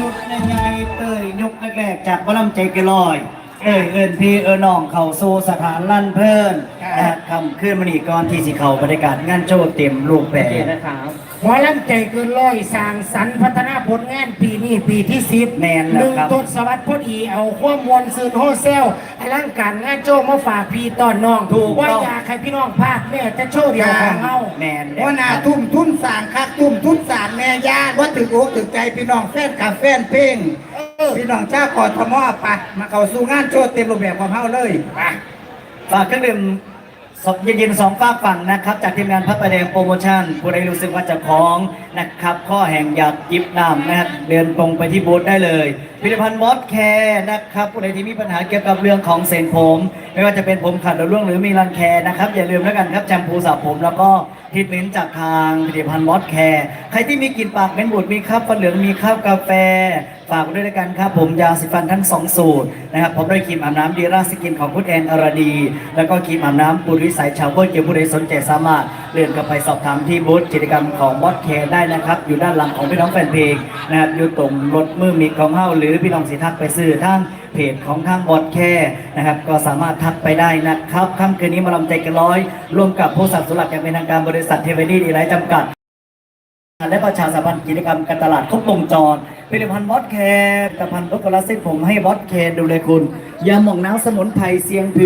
ชุดในไงเตยยกแรกๆจากวัลำใจเกลอย เอ้ยเอินพี่เอิน้องเขาโซสถานลั่นเพิ่นแอดคำขึ้นมานีก่อนที่สิเขาบรรยากาศงานโจวเต็มรูปแบบ นะครับ หมอลำใจเกินร้อยสร้างสรรค์พัฒนาผลงานปีนี้ปีที่สิบแม่นหแล้วนึ่งครับ ทศวรรษพอดีเอาความมวลซืนโฮเซลอลังการงานโจ้มาฝากพี่ตอนน้องถูกว่าต้อง อยากให้พี่น้องพลาดแม่จะโชว์เดียวของเฮาแมนหัวหน้าทุ่มทุนสร้างคักทุ่มทุนสร้างแม่ย่าว่าถึงอกถึงใจพี่น้องแฟนกับแฟนเพลงพี่น้องชาวกอทมไปมาเข้าสู่งานโชว์เต็มรูปแบบของเฮาเลยไปฝากเครื่องดื่ม สดเย็นสองฝากฝั่งนะครับ จากทีมงานพัดประแดงโปรโมชั่นผู้ใดรู้สึกว่าจะคล้องนะครับ ข้อแห่งอยากยิบน้ำนะครับเดินตรงไปที่บูธได้เลยผลิตภัณฑ์มอสแคร์นะครับผู้ใดที่มีปัญหาเกี่ยวกับเรื่องของเส้นผม ไม่ว่าจะเป็นผมขาดหรือร่วงหรือมีรังแคนะครับอย่าลืมแล้วกันครับแชมพูสระผมแล้วก็ ทรีทเมนต์จากทางผลิตภัณฑ์มอสแคร์ใครที่มีกลิ่นปากเป็นบุตรมีคราบฟันเหลืองมีคราบกาแฟ ฝากด้วยแล้วกันครับ ผมยาสีฟันทั้ง 2 สูตรนะครับผมด้วยครีมอาบน้ำดีราสกินของคุณแอนอรดี แล้วก็ครีมอาบน้ำปุริสายชาวเวอร์เกียวผู้ใดสนใจสามารถเลื่อนกลับไปสอบถามที่บูธกิจกรรมของมอสแคร์ได้นะครับ อยู่ด้านหลังของพี่น้องแฟนเพลงนะครับอยู่ตรงรถมือมีของเฮาหรือพี่น้องสิทักไปซื้อทาง จของทางบอดแคร์นะครับ ก็สามารถทักไปได้นะครับค่ำคืนนี้มาลำใจกันร้อย ร่วมกับผู้สับสนุนหลักอย่างเป็นทางการบริษัทเทเวนีดีไลท์จำกัด และประชาสัมพันธ์กิจกรรมการตลาดครบวงจรผลิตภัณฑ์บอดแคร์ผลิตภัณฑ์ลดกระเส้นผมให้บอดแคร์ดูเลยคุณยาหม่องน้ำสมุนไพรเสียงผิว